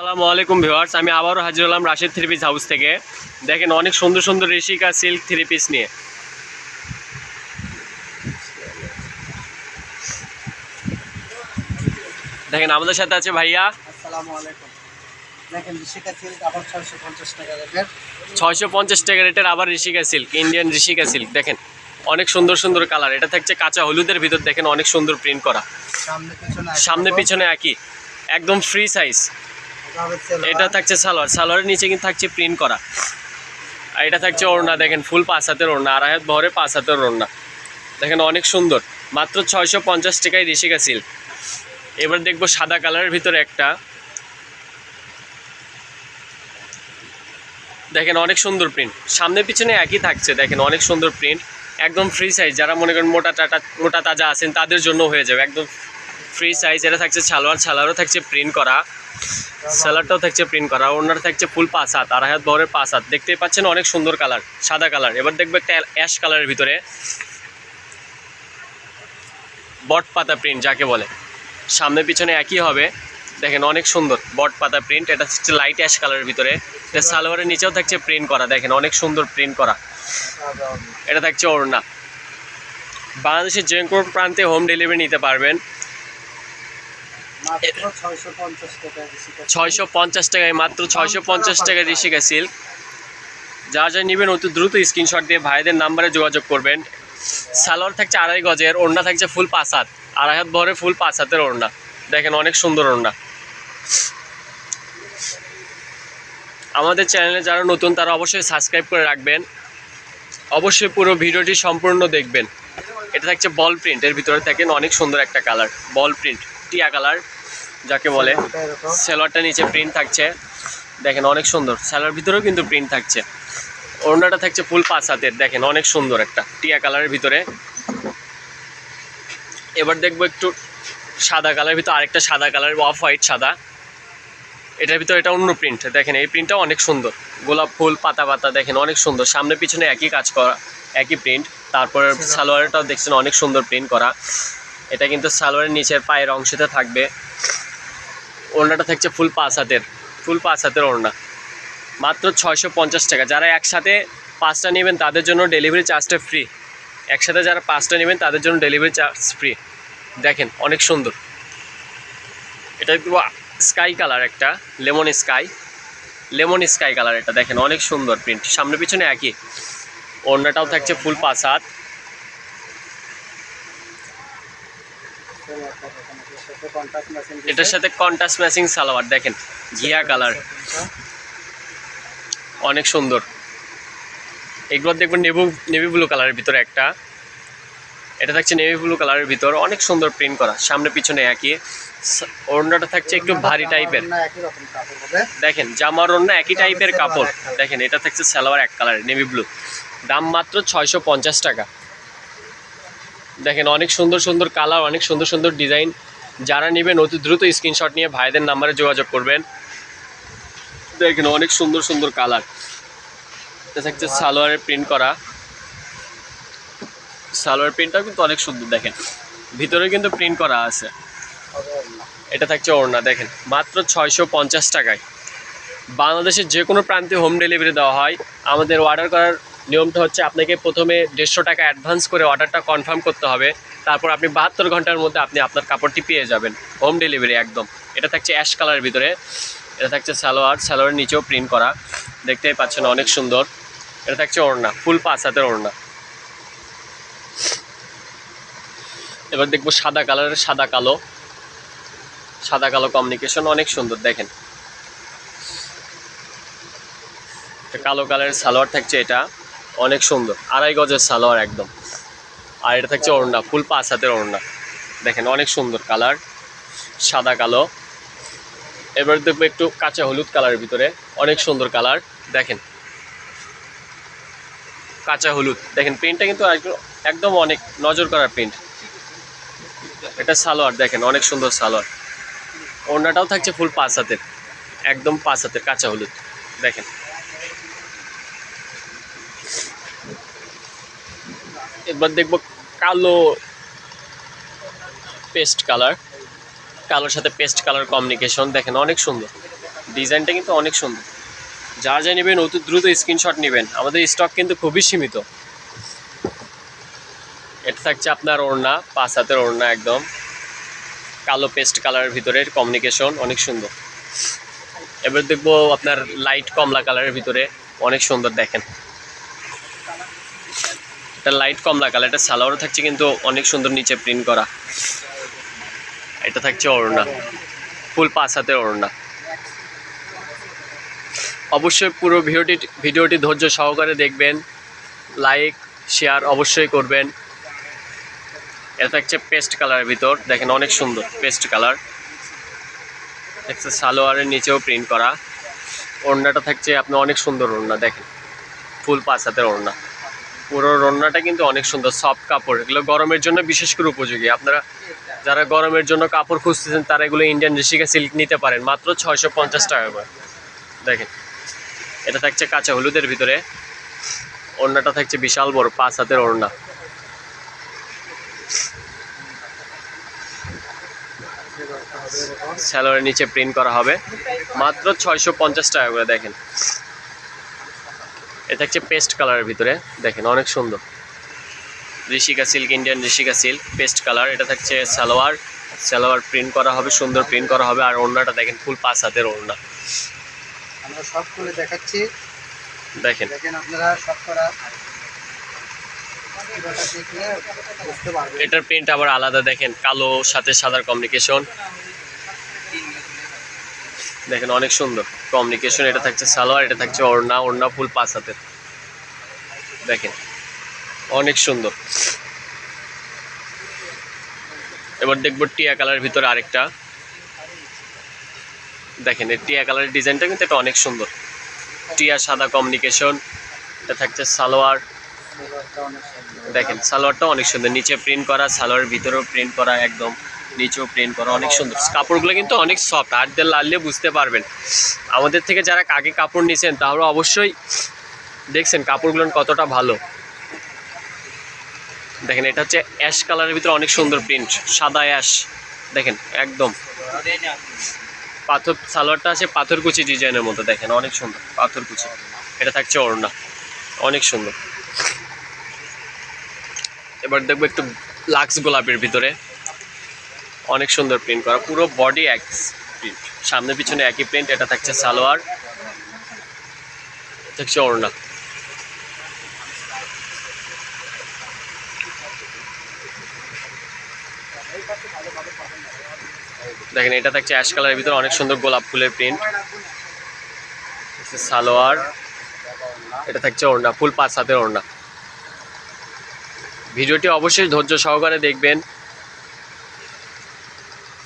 আসসালামু আলাইকুম ভিউয়ার্স আমি আবারও হাজির হলাম রাশিদ থ্রি পিস হাউস থেকে। দেখেন অনেক সুন্দর সুন্দর ঋষিকা সিল্ক থ্রি পিস নিয়ে। দেখেন আমাদের সাথে আছে ভাইয়া। আসসালামু আলাইকুম। দেখেন ঋষিকা সিল্ক আবার ছয়শো পঞ্চাশ টাকা রেটের। আবার Rishika silk Indian Rishika silk দেখেন। অনেক সুন্দর সুন্দর কালার এটা থাকছে কাঁচা হলুদের ভিতর দেখেন অনেক সুন্দর প্রিন্ট করা। সামনে। পিছনে একই একদম ফ্রি সাইজ এটা। এটা থাকছে সালোয়ার। সালোয়ারের নিচে কিন্তু থাকছে প্রিন্ট করা। আর এটা থাকছে ওড়না দেখেন ফুল পাঁচ হাতের ওড়না আড়াই হাত ভরে পাঁচ হাতের ওড়না। দেখেন অনেক সুন্দর। মাত্র ছয়শো পঞ্চাশ টাকায় ঋষিকা সিল্ক এবার দেখব সাদা কালারের ভিতরে একটা। দেখেন অনেক সুন্দর প্রিন্ট সামনে পিছনে একই থাকছে দেখেন অনেক সুন্দর প্রিন্ট একদম ফ্রি সাইজ যারা মনে করেন মোটা টাটা মোটা তাজা আছেন তাদের জন্য হয়ে যাবে। একদম ফ্রি সাইজ এটা থাকছে সালোয়ার সালোয়ারও থাকছে প্রিন্ট করা। স্যালাডটাও থাকছে প্রিন্ট করা ওনার থাকছে ফুল পাঁচ হাত আড়াই হাত বহরের পাঁচ হাত। দেখতেই পাচ্ছেন অনেক সুন্দর কালার সাদা কালার এবার দেখবে একটা অ্যাশ কালারের ভিতরে বট পাতা প্রিন্ট যাকে বলে। সামনে পিছনে একই হবে। দেখেন অনেক সুন্দর বট পাতা প্রিন্ট এটা হচ্ছে লাইট অ্যাশ কালারের ভিতরে। এটা সালোয়ারের নিচেও থাকছে প্রিন্ট করা, দেখেন অনেক সুন্দর প্রিন্ট করা। এটা থাকছে ওড়না। বাংলাদেশের যে কোনো প্রান্তে হোম ডেলিভারি নিতে পারবেন। ছয়শো পঞ্চাশ টাকায় মাত্র ছয়শো পঞ্চাশ টাকায় ঋষিকা সিল্ক। যা যা নেবেন, অতি দ্রুত স্ক্রিনশট দিয়ে ভাইদের নাম্বারে যোগাযোগ করবেন। সালোয়ার থাকছে আড়াই গজের, ওড়না থাকছে ফুল পাঁচ হাত। আড়াই হাত ভরে ফুল পাঁচ হাতের ওড়না। দেখেন অনেক সুন্দর ওড়না। আমাদের চ্যানেলে যারা নতুন, তারা অবশ্যই সাবস্ক্রাইব করে রাখবেন। অবশ্যই পুরো ভিডিওটি সম্পূর্ণ দেখবেন। এটা থাকছে বল প্রিন্ট এর ভিতরে থাকেন অনেক সুন্দর একটা কালার বল প্রিন্ট টিয়া কালার যাকে বলে স্যালোয়ারটা নিচে প্রিন্ট থাকছে। দেখেন অনেক সুন্দর। স্যালোয়ার ভিতরেও কিন্তু প্রিন্ট থাকছে। ওড়নাটা থাকছে ফুল পাঁচ হাতের। দেখেন অনেক সুন্দর একটা। টিয়া কালারের ভিতরে। এবার দেখব একটু সাদা কালারের ভিতরে। আরেকটা সাদা কালার অফ হোয়াইট সাদা। এটার ভিতরে এটা অন্য প্রিন্ট দেখেন এই প্রিন্টটাও অনেক সুন্দর। গোলাপ ফুল পাতা পাতা দেখেন অনেক সুন্দর। সামনে পিছনে একই কাজ করা একই প্রিন্ট তারপরে সালোয়ারটাও দেখছেন অনেক সুন্দর প্রিন্ট করা। এটা কিন্তু সালোয়ারের নিচের পায়ের অংশতে থাকবে। ওড়নাটা থাকছে ফুল পাঁচ হাতের, ফুল পাঁচ হাতের ওড়না। মাত্র ছয়শো পঞ্চাশ টাকা। যারা একসাথে পাঁচটা নেবেন, তাদের জন্য ডেলিভারি চার্জটা ফ্রি একসাথে যারা পাঁচটা নেবেন, তাদের জন্য ডেলিভারি চার্জ ফ্রি দেখেন, অনেক সুন্দর। এটা একটু স্কাই কালার একটা lemon sky lemon sky colour এটা। দেখেন, অনেক সুন্দর প্রিন্ট সামনে পিছনে একই। ওড়নাটাও থাকছে ফুল পাঁচ হাত সেলোয়ারটা দেখেন, এটার সাথে কন্টাস ম্যাচিং সালোয়ার, দেখেন, ঘিয়া কালার অনেক সুন্দর। এগুলো দেখবেন নেভু নেভি ব্লু কালারের ভিতরে একটা। এটা থাকছে নেভি ব্লু কালারের ভিতর, অনেক সুন্দর প্রিন্ট করা। সামনে পিছনে একই। ওড়নাটা থাকছে একটু ভারী টাইপের দেখেন জামার ওড়না একই টাইপের কাপড়। দেখেন, এটা থাকছে সালোয়ার এক কালারের নেভি ব্লু দাম মাত্র ছয়শো পঞ্চাশ টাকা। দেখেন অনেক সুন্দর সুন্দর কালার, অনেক সুন্দর সুন্দর ডিজাইন। যারা নেবেন, অতি দ্রুত স্ক্রিনশট নিয়ে ভাইদের নাম্বারে যোগাযোগ করবেন। দেখেন অনেক সুন্দর সুন্দর কালার। এটা থাকছে সালোয়ারের প্রিন্ট করা। সালোয়ার প্রিন্টটাও কিন্তু অনেক সুন্দর, দেখেন। ভিতরে কিন্তু প্রিন্ট করা আছে। এটা থাকছে ওড়না, দেখেন। মাত্র ছয়শো পঞ্চাশ টাকায়। বাংলাদেশের যে কোনো প্রান্তে হোম ডেলিভারি দেওয়া হয়। আমাদের অর্ডার করার নিয়মটা হচ্ছে আপনাকে প্রথমে দেড়শো টাকা অ্যাডভান্স করে অর্ডারটা কনফার্ম করতে হবে। তারপর আপনি বাহাত্তর ঘণ্টার মধ্যে আপনি আপনার কাপড়টি পেয়ে যাবেন হোম ডেলিভারি একদম। এটা থাকছে অ্যাশ কালারের ভিতরে, এটা থাকছে সালোয়ার, সালোয়ারের নিচেও প্রিন্ট করা। দেখতেই পাচ্ছেন অনেক সুন্দর। এটা থাকছে ওড়না ফুল পাঁচ হাতের ওড়না। এবার দেখব সাদা কালারের সাদা কালো। সাদা কালো কমিউনিকেশন অনেক সুন্দর, দেখেন। কালো কালারের সালোয়ার থাকছে এটা। অনেক সুন্দর। আড়াই গজের সালোয়ার একদম। আর এটা থাকছে ওড়না ফুল পাঁচ হাতের ওড়না দেখেন, অনেক সুন্দর কালার, সাদা, কালো। এবার দেখব একটু কাঁচা হলুদ কালারের ভিতরে। অনেক সুন্দর কালার, দেখেন। কাঁচা হলুদ, দেখেন, প্রিন্টটা কিন্তু একদম- একদম অনেক নজর করার প্রিন্ট। এটা সালোয়ার, দেখেন, অনেক সুন্দর সালোয়ার। ওড়নাটাও থাকছে ফুল পাঁচ হাতের, একদম পাঁচ হাতের কাঁচা হলুদ, দেখেন। এবার দেখব কালো পেস্ট কালার কালোর সাথে পেস্ট কালার কমিউনিকেশন দেখেন, অনেক সুন্দর। ডিজাইনটা কিন্তু অনেক সুন্দর। যার যা নেবেন, অতি দ্রুত স্ক্রিনশট নেবেন। আমাদের স্টক কিন্তু খুবই সীমিত। এটা থাকছে আপনার ওড়না, পাঁচ হাতের ওড়না একদম। কালো পেস্ট কালারের ভিতরে কমিউনিকেশন অনেক সুন্দর। এবার দেখব আপনার লাইট কমলা কালারের ভিতরে, অনেক সুন্দর দেখেন। এটা লাইট কমলা কালার এটা সালোয়ারও থাকছে কিন্তু অনেক সুন্দর নিচে প্রিন্ট করা। এটা থাকছে ওড়না। ফুল পাঁচ হাতের ওড়না। অবশ্যই পুরো ভিডিওটি ভিডিওটি ধৈর্য সহকারে দেখবেন। লাইক শেয়ার অবশ্যই করবেন। এটা থাকছে পেস্ট কালারের ভিতর। দেখেন অনেক সুন্দর পেস্ট কালার দেখছে সালোয়ারের নিচেও প্রিন্ট করা। ওড়নাটা থাকছে আপনার অনেক সুন্দর ওড়না, দেখেন। ফুল পাঁচ হাতের ওড়না। পুরো ওড়নাটা কিন্তু অনেক সুন্দর সফট কাপড়। এগুলো গরমের জন্য বিশেষ করে উপযোগী। আপনারা যারা গরমের জন্য কাপড় খুঁজতেছেন, তারা এগুলো ইন্ডিয়ান ঋষিকা সিল্ক নিতে পারেন। মাত্র ছয়শো পঞ্চাশ টাকা করে। দেখেন, এটা থাকছে কাঁচা হলুদের ভিতরে। ওড়নাটা থাকছে বিশাল বড়, পাঁচ হাতের ওড়না। স্যালোয়ারের নিচে প্রিন্ট করা হবে। মাত্র ছয়শো পঞ্চাশ টাকা করে, দেখেন। এটা হচ্ছে পেস্ট কালারের ভিতরে। দেখেন অনেক সুন্দর। Rishika silk Indian Rishika silk paste colour. এটা থাকছে সালোয়ার। সালোয়ার প্রিন্ট করা হবে সুন্দর প্রিন্ট করা হবে। আর ওড়নাটা দেখেন ফুল পাঁচ হাতের ওড়না। আমরা সব খুলে দেখাচ্ছি। দেখেন। দেখেন আপনারা সব করা। এটার প্রিন্ট আবার আলাদা দেখেন কালো সাথে সাদার কমিউনিকেশন দেখেন অনেক সুন্দর। কমিউনিকেশন এটা থাকছে সালোয়ার, এটা থাকছে ওড়না ওড়না ফুল পাঁচ হাতের। দেখেন, অনেক সুন্দর। এবার দেখব টিয়া কালারের ভিতরে আরেকটা। দেখেন, এই টিয়া কালারের ডিজাইনটা কিন্তু এটা অনেক সুন্দর। টিয়া সাদা কমিউনিকেশন এটা থাকছে সালোয়ার। দেখেন সালোয়ারটা অনেক সুন্দর। নিচে প্রিন্ট করা, সালোয়ারের ভিতরেও প্রিন্ট করা একদম। নিচেও প্রিন্ট করা, অনেক সুন্দর। কাপড়গুলো কিন্তু অনেক সফট হাত দিয়ে লাললে বুঝতে পারবেন। আমাদের থেকে যারা কাকে কাপড় নিয়েছেন তাহলে অবশ্যই দেখছেন কাপড়গুলো কতটা ভালো। দেখেন, এটা হচ্ছে অ্যাশ কালারের ভিতরে অনেক সুন্দর প্রিন্ট সাদা অ্যাশ দেখেন, একদম। পাথর, সালোয়ারটা আছে পাথরকুচি ডিজাইনের মতো, দেখেন, অনেক সুন্দর, পাথরকুচি। এটা থাকছে ওড়না, অনেক সুন্দর। এবার দেখব একটু লাক্স গোলাপের ভিতরে। অনেক সুন্দর প্রিন্ট করা। পুরো বডি এক প্রিন্ট সামনে পিছনে একই প্রিন্ট এটা থাকছে সালোয়ার। থাকছে ওড়না। দেখেন, এটা থাকছে অ্যাশ কালারের ভিতরে অনেক সুন্দর গোলাপ ফুলের প্রিন্ট সালোয়ার। এটা থাকছে ওড়না, ফুল পাঁচ হাতের ওড়না। ভিডিওটি অবশ্যই ধৈর্য সহকারে দেখবেন।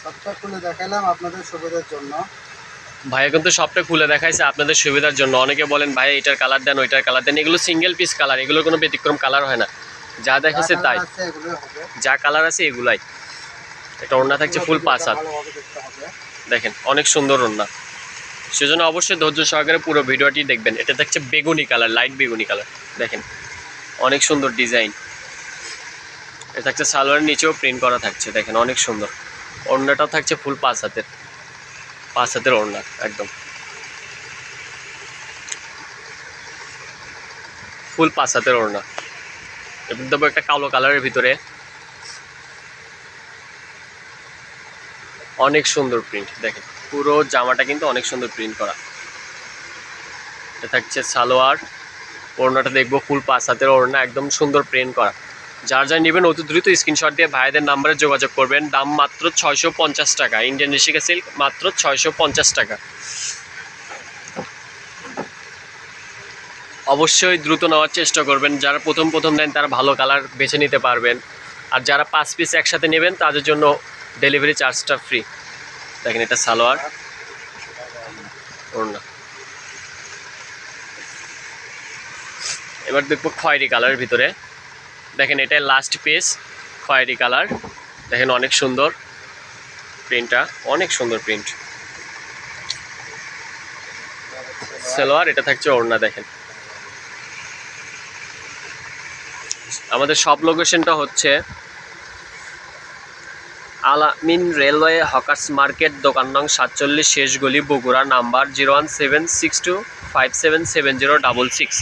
সবটা খুলে দেখালাম আপনাদের সুবিধার জন্য। ভাইয়া কিন্তু সবটা খুলে দেখাইছে আপনাদের সুবিধার জন্য। অনেকে বলেন ভাই এটার কালার দেন ওইটার কালার দেন। এগুলো সিঙ্গেল পিস কালার এগুলো কোনো ব্যতিক্রম কালার হয় না। যা দেখাচ্ছে তাই। যা কালার আছে এগুলাই। এটা ওড়না থাকছে ফুল পাঁচ হাত। ভালোভাবে দেখতে হবে। দেখেন অনেক সুন্দর ওড়না। সেজন্য অবশ্যই ধৈর্য সহকারে পুরো ভিডিওটি দেখবেন। এটা থাকছে বেগুনি কালার লাইট বেগুনি কালার দেখেন অনেক সুন্দর ডিজাইন এটা থাকছে সালোয়ারের নিচেও প্রিন্ট করা থাকছে। দেখেন অনেক সুন্দর। ওড়নাটাও থাকছে ফুল পাঁচ হাতের। পাঁচ হাতের ওড়না একদম। ফুল পাঁচ হাতের ওড়না দেবো একটা কালো কালারের ভিতরে। অনেক সুন্দর প্রিন্ট দেখেন। পুরো জামাটা কিন্তু অনেক সুন্দর প্রিন্ট করা। এটা থাকছে সালোয়ার। ওড়নাটা দেখব ফুল পাঁচ হাতের ওড়না একদম সুন্দর প্রিন্ট করা। যার যার নেবেন অতি দ্রুত স্ক্রিনশট দিয়ে ভাইদের নাম্বারে যোগাযোগ করবেন। দাম মাত্র ছয়শো পঞ্চাশ টাকা। ইন্ডিয়ান ঋষিকা সিল্ক মাত্র ছয়শো পঞ্চাশ টাকা। অবশ্যই দ্রুত নেওয়ার চেষ্টা করবেন। যারা প্রথম প্রথম নেন, তারা ভালো কালার বেছে নিতে পারবেন। আর যারা পাঁচ পিস একসাথে নেবেন, তাদের জন্য ডেলিভারি চার্জটা ফ্রি দেখেন, এটা সালোয়ার। এবার দেখব খয়েরি কালারের ভিতরে। দেখেন এটা লাস্ট পিস খয়েরি কালার দেখেন অনেক সুন্দর প্রিন্টটা অনেক সুন্দর প্রিন্ট সালোয়ার, এটা থাকছে ওড়না, দেখেন। আমাদের সব লোকেশনটা হচ্ছে আলামিন রেলওয়ে হকার্স মার্কেট, দোকান নং সাতচল্লিশ শেষ গলি Bogura, number zero one seven six two five seven seven zero double six.